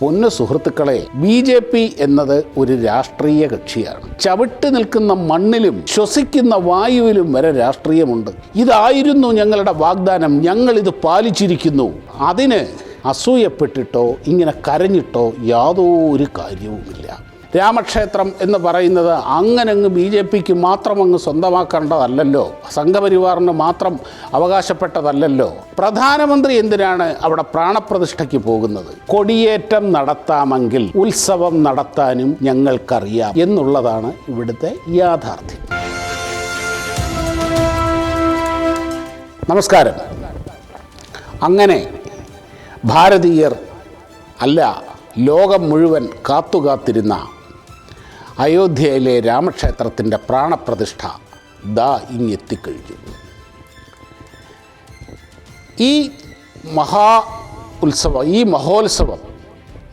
പൊന്നു സുഹൃത്തുക്കളെ B J P എന്നത് ഒരു രാഷ്ട്രീയ കക്ഷിയാണ്. ചവിട്ടി നിൽക്കുന്ന മണ്ണിലും ശ്വസിക്കുന്ന വായുവിലും വരെ രാഷ്ട്രീയമുണ്ട്. ഇതായിരുന്നു ഞങ്ങളുടെ വാഗ്ദാനം. ഞങ്ങൾ ഇത് പാലിച്ചിരിക്കുന്നു. അതിന് അസൂയപ്പെട്ടിട്ടോ ഇങ്ങനെ കരഞ്ഞിട്ടോ യാതൊരു കാര്യവുമില്ല. രാമക്ഷേത്രം എന്ന് പറയുന്നത് അങ്ങനെ അങ്ങ് ബി ജെ പിക്ക് മാത്രം അങ്ങ് സ്വന്തമാക്കേണ്ടതല്ലല്ലോ. സംഘപരിവാറിന് മാത്രം അവകാശപ്പെട്ടതല്ലല്ലോ. പ്രധാനമന്ത്രി എന്തിനാണ് അവിടെ പ്രാണപ്രതിഷ്ഠയ്ക്ക് പോകുന്നത്? കൊടിയേറ്റം നടത്താമെങ്കിൽ ഉത്സവം നടത്താനും ഞങ്ങൾക്കറിയാം എന്നുള്ളതാണ് ഇവിടുത്തെ യാഥാർത്ഥ്യം. നമസ്കാരം. അങ്ങനെ ഭാരതീയർ അല്ല ലോകം മുഴുവൻ കാത്തുകാത്തിരുന്ന അയോധ്യയിലെ രാമക്ഷേത്രത്തിന്റെ പ്രാണപ്രതിഷ്ഠ ദാ ഇങ്ങെത്തിക്കഴിഞ്ഞു. ഈ മഹാ ഉത്സവം ഈ മഹോത്സവം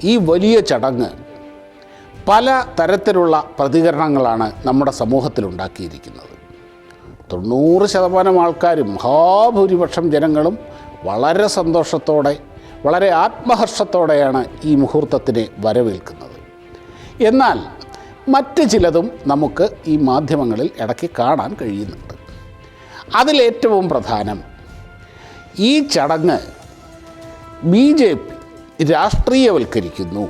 ഈ വലിയ ചടങ്ങ് പല തരത്തിലുള്ള പ്രതികരണങ്ങളാണ് നമ്മുടെ സമൂഹത്തിൽ ഉണ്ടാക്കിയിരിക്കുന്നത്. തൊണ്ണൂറ് ശതമാനം ആൾക്കാരും മഹാഭൂരിപക്ഷം ജനങ്ങളും വളരെ സന്തോഷത്തോടെ വളരെ ആത്മഹർഷത്തോടെയാണ് ഈ മുഹൂർത്തത്തിനെ വരവേൽക്കുന്നത്. എന്നാൽ മറ്റ് ചിലതും നമുക്ക് ഈ മാധ്യമങ്ങളിൽ ഇടയ്ക്ക് കാണാൻ കഴിയുന്നുണ്ട്. അതിലേറ്റവും പ്രധാനം ഈ ചടങ്ങ് ബി ജെ പി രാഷ്ട്രീയവൽക്കരിക്കുന്നു.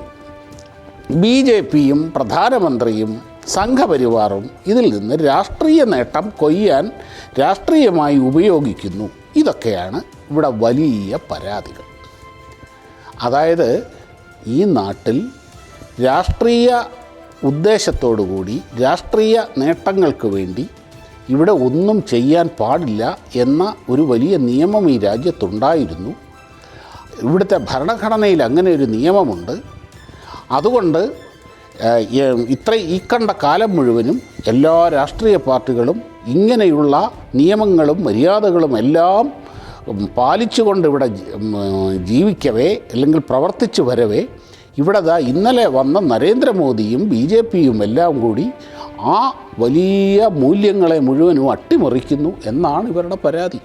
ബി ജെ പിയും പ്രധാനമന്ത്രിയും സംഘപരിവാറും ഇതിൽ നിന്ന് രാഷ്ട്രീയ നേട്ടം കൊയ്യാൻ രാഷ്ട്രീയമായി ഉപയോഗിക്കുന്നു. ഇതൊക്കെയാണ് ഇവിടെ വലിയ പരാതികൾ. അതായത് ഈ നാട്ടിൽ രാഷ്ട്രീയ ഉദ്ദേശത്തോടുകൂടി രാഷ്ട്രീയ നേട്ടങ്ങൾക്ക് വേണ്ടി ഇവിടെ ഒന്നും ചെയ്യാൻ പാടില്ല എന്ന ഒരു വലിയ നിയമം ഈ രാജ്യത്തുണ്ടായിരുന്നു. ഇവിടുത്തെ ഭരണഘടനയിൽ അങ്ങനെ ഒരു നിയമമുണ്ട്. അതുകൊണ്ട് ഇത്ര ഈ കണ്ട കാലം മുഴുവനും എല്ലാ രാഷ്ട്രീയ പാർട്ടികളും ഇങ്ങനെയുള്ള നിയമങ്ങളും മര്യാദകളും എല്ലാം പാലിച്ചുകൊണ്ട് ഇവിടെ ജീവിക്കവേ അല്ലെങ്കിൽ പ്രവർത്തിച്ചു വരവേ ഇവിടെ ദാ ഇന്നലെ വന്ന നരേന്ദ്രമോദിയും ബി ജെ പിയും എല്ലാം കൂടി ആ വലിയ മൂല്യങ്ങളെ മുഴുവനും അട്ടിമറിക്കുന്നു എന്നാണ് ഇവരുടെ പരാതി.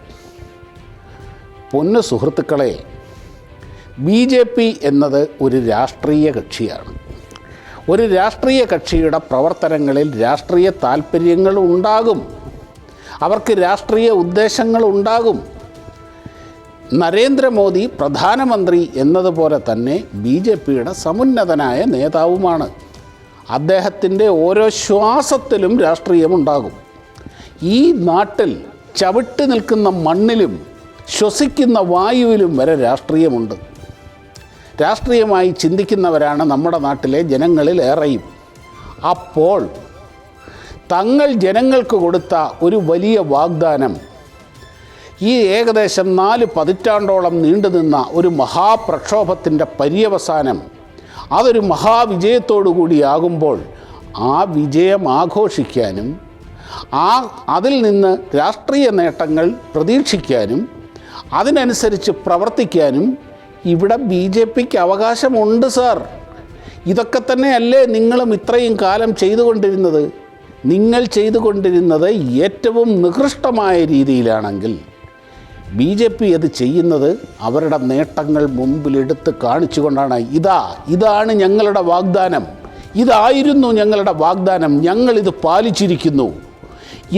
പൊന്ന് സുഹൃത്തുക്കളെ ബി ജെ പി എന്നത് ഒരു രാഷ്ട്രീയ കക്ഷിയാണ്. ഒരു രാഷ്ട്രീയ കക്ഷിയുടെ പ്രവർത്തനങ്ങളിൽ രാഷ്ട്രീയ താല്പര്യങ്ങൾ ഉണ്ടാകും. അവർക്ക് രാഷ്ട്രീയ ഉദ്ദേശങ്ങൾ ഉണ്ടാകും. നരേന്ദ്രമോദി പ്രധാനമന്ത്രി എന്നതുപോലെ തന്നെ ബി ജെ പിയുടെ സമുന്നതനായ നേതാവുമാണ്. അദ്ദേഹത്തിന്റെ ഓരോ ശ്വാസത്തിലും രാഷ്ട്രീയമുണ്ടാകും. ഈ നാട്ടിൽ ചവിട്ടി നിൽക്കുന്ന മണ്ണിലും ശ്വസിക്കുന്ന വായുവിലും വരെ രാഷ്ട്രീയമുണ്ട്. രാഷ്ട്രീയമായി ചിന്തിക്കുന്നവരാണ് നമ്മുടെ നാട്ടിലെ ജനങ്ങളിൽ ഏറെയും. അപ്പോൾ തങ്ങൾ ജനങ്ങൾക്ക് കൊടുത്ത ഒരു വലിയ വാഗ്ദാനം ഈ ഏകദേശം നാല് പതിറ്റാണ്ടോളം നീണ്ടുനിന്ന ഒരു മഹാപ്രക്ഷോഭത്തിന്റെ പര്യവസാനം അതൊരു മഹാവിജയത്തോടു കൂടിയാകുമ്പോൾ ആ വിജയം ആഘോഷിക്കാനും ആ അതിൽ നിന്ന് രാഷ്ട്രീയ നേട്ടങ്ങൾ പ്രതീക്ഷിക്കാനും അതിനനുസരിച്ച് പ്രവർത്തിക്കാനും ഇവിടെ ബി ജെ പിക്ക് അവകാശമുണ്ട് സാർ. ഇതൊക്കെ തന്നെയല്ലേ നിങ്ങളും ഇത്രയും കാലം ചെയ്തുകൊണ്ടിരുന്നത്? നിങ്ങൾ ചെയ്തുകൊണ്ടിരുന്നത് ഏറ്റവും നികൃഷ്ടമായ രീതിയിലാണെങ്കിൽ. ബി ജെ പി അത് ചെയ്യുന്നത് അവരുടെ നേട്ടങ്ങൾ മുമ്പിലെടുത്ത് കാണിച്ചുകൊണ്ടാണ്. ഇതാ ഇതാണ് ഞങ്ങളുടെ വാഗ്ദാനം. ഇതായിരുന്നു ഞങ്ങളുടെ വാഗ്ദാനം. ഞങ്ങളിത് പാലിച്ചിരിക്കുന്നു.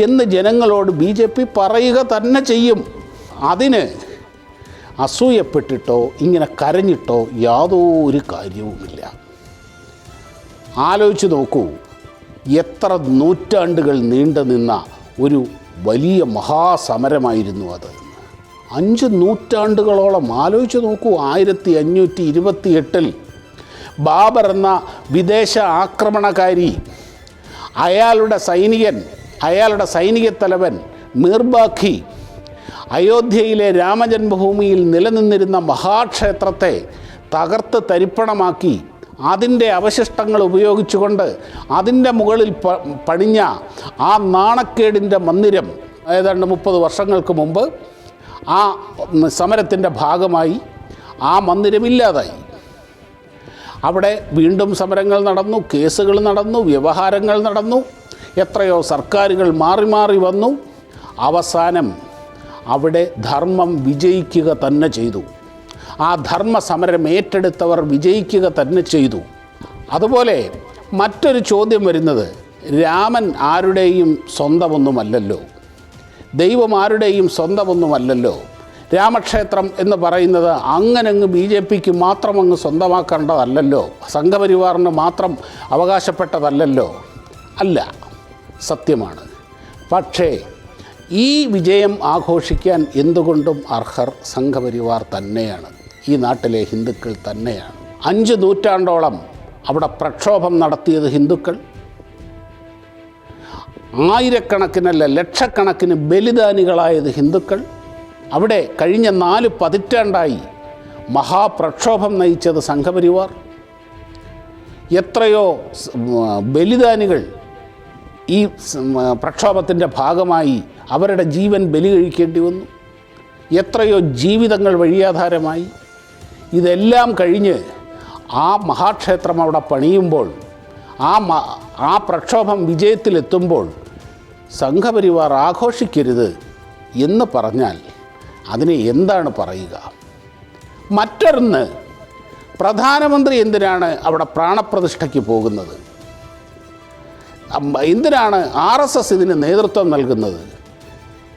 എന്ന് ജനങ്ങളോട് ബി ജെ പി പറയുക തന്നെ ചെയ്യും. അതിന് അസൂയപ്പെട്ടിട്ടോ ഇങ്ങനെ കരഞ്ഞിട്ടോ യാതൊരു കാര്യവുമില്ല. ആലോചിച്ച് നോക്കൂ. എത്ര നൂറ്റാണ്ടുകൾ നീണ്ടു നിന്ന ഒരു വലിയ മഹാസമരമായിരുന്നു അത്. അഞ്ച് നൂറ്റാണ്ടുകളോളം ആലോചിച്ച് നോക്കൂ ആയിരത്തി അഞ്ഞൂറ്റി ഇരുപത്തി എട്ടിൽ ബാബർ എന്ന വിദേശ ആക്രമണകാരി അയാളുടെ സൈനികൻ അയാളുടെ സൈനിക തലവൻ മീർബാഖി അയോധ്യയിലെ രാമജന്മഭൂമിയിൽ നിലനിന്നിരുന്ന മഹാക്ഷേത്രത്തെ തകർത്ത് തരിപ്പണമാക്കി അതിന്റെ അവശിഷ്ടങ്ങൾ ഉപയോഗിച്ചുകൊണ്ട് അതിന്റെ മുകളിൽ പ പണിഞ്ഞ ആ നാണക്കേടിന്റെ മന്ദിരം ഏതാണ്ട് മുപ്പത് വർഷങ്ങൾക്ക് മുമ്പ് ആ സമരത്തിന്റെ ഭാഗമായി ആ മന്ദിരമില്ലാതായി. അവിടെ വീണ്ടും സമരങ്ങൾ നടന്നു കേസുകൾ നടന്നു വ്യവഹാരങ്ങൾ നടന്നു. എത്രയോ സർക്കാരുകൾ മാറി മാറി വന്നു. അവസാനം അവിടെ ധർമ്മം വിജയിക്കുക തന്നെ ചെയ്തു. ആ ധർമ്മ സമരം ഏറ്റെടുത്തവർ വിജയിക്കുക തന്നെ ചെയ്തു. അതുപോലെ മറ്റൊരു ചോദ്യം വരുന്നത് രാമൻ ആരുടെയും സ്വന്തമൊന്നുമല്ലല്ലോ. ദൈവം ആരുടെയും സ്വന്തമൊന്നുമല്ലല്ലോ. രാമക്ഷേത്രം എന്ന് പറയുന്നത് അങ്ങനങ്ങ് ബി ജെ പിക്ക് മാത്രം അങ്ങ് സ്വന്തമാക്കേണ്ടതല്ലല്ലോ. സംഘപരിവാറിന് മാത്രം അവകാശപ്പെട്ടതല്ലല്ലോ. അല്ല സത്യമാണ്. പക്ഷേ ഈ വിജയം ആഘോഷിക്കാൻ എന്തുകൊണ്ടും അർഹർ സംഘപരിവാർ തന്നെയാണ്. ഈ നാട്ടിലെ ഹിന്ദുക്കൾ തന്നെയാണ്. അഞ്ച് നൂറ്റാണ്ടോളം അവിടെ പ്രക്ഷോഭം നടത്തിയത് ഹിന്ദുക്കൾ. ആയിരക്കണക്കിനല്ല ലക്ഷക്കണക്കിന് ബലിദാനികളായത് ഹിന്ദുക്കൾ. അവിടെ കഴിഞ്ഞ നാല് പതിറ്റാണ്ടായി മഹാപ്രക്ഷോഭം നയിച്ചത് സംഘപരിവാർ. എത്രയോ ബലിദാനികൾ ഈ പ്രക്ഷോഭത്തിന്റെ ഭാഗമായി അവരുടെ ജീവൻ ബലി കഴിക്കേണ്ടി വന്നു. എത്രയോ ജീവിതങ്ങൾ വഴിയാധാരമായി. ഇതെല്ലാം കഴിഞ്ഞ് ആ മഹാക്ഷേത്രം അവിടെ പണിയുമ്പോൾ ആ ആ പ്രക്ഷോഭം വിജയത്തിലെത്തുമ്പോൾ സംഘപരിവാർ ആഘോഷിക്കരുത് എന്ന് പറഞ്ഞാൽ അതിനെ എന്താണ് പറയുക? മറ്റൊന്ന് പ്രധാനമന്ത്രി എന്തിനാണ് അവിടെ പ്രാണപ്രതിഷ്ഠയ്ക്ക് പോകുന്നത്? എന്തിനാണ് ആർ എസ് എസ് ഇതിന് നേതൃത്വം നൽകുന്നത്?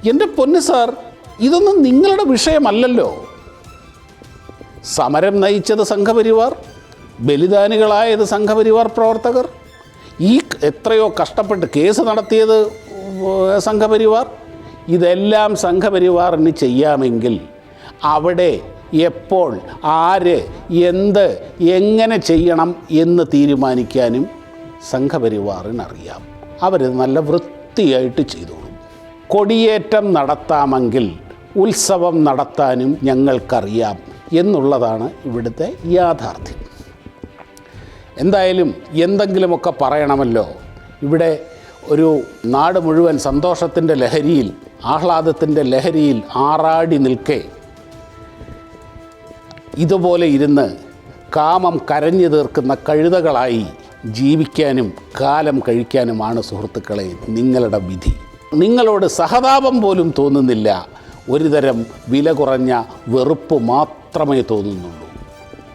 എന്റെ പൊന്നു സാർ ഇതൊന്നും നിങ്ങളുടെ വിഷയമല്ലല്ലോ. സമരം നയിച്ചത് സംഘപരിവാർ ബലിദാനികളായത് സംഘപരിവാർ പ്രവർത്തകർ. ഈ എത്രയോ കഷ്ടപ്പെട്ട് കേസ് നടത്തിയത് സംഘപരിവാർ? ഇതെല്ലാം സംഘപരിവാറിന് ചെയ്യാമെങ്കിൽ അവിടെ എപ്പോൾ ആര് എന്ത് എങ്ങനെ ചെയ്യണം എന്ന് തീരുമാനിക്കാനും സംഘപരിവാറിനറിയാം. അവർ നല്ല വൃത്തിയായിട്ട് ചെയ്തോളും. കൊടിയേറ്റം നടത്താമെങ്കിൽ ഉത്സവം നടത്താനും ഞങ്ങൾക്കറിയാം എന്നുള്ളതാണ് ഇവിടുത്തെ യാഥാർത്ഥ്യം. എന്തായാലും എന്തെങ്കിലുമൊക്കെ പറയണമല്ലോ. ഇവിടെ ഒരു നാട് മുഴുവൻ സന്തോഷത്തിന്റെ ലഹരിയിൽ ആഹ്ലാദത്തിന്റെ ലഹരിയിൽ ആറാടി നിൽക്കെ. ഇതുപോലെ ഇരുന്ന് കാമം കരഞ്ഞു തീർക്കുന്ന കഴുതകളായി ജീവിക്കാനും കാലം കഴിക്കാനുമാണ് സുഹൃത്തുക്കളെ നിങ്ങളുടെ വിധി. നിങ്ങളോട് സഹതാപം പോലും തോന്നുന്നില്ല. ഒരുതരം വില കുറഞ്ഞ വെറുപ്പ് മാത്രമേ തോന്നുന്നുള്ളൂ.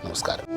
നമസ്കാരം.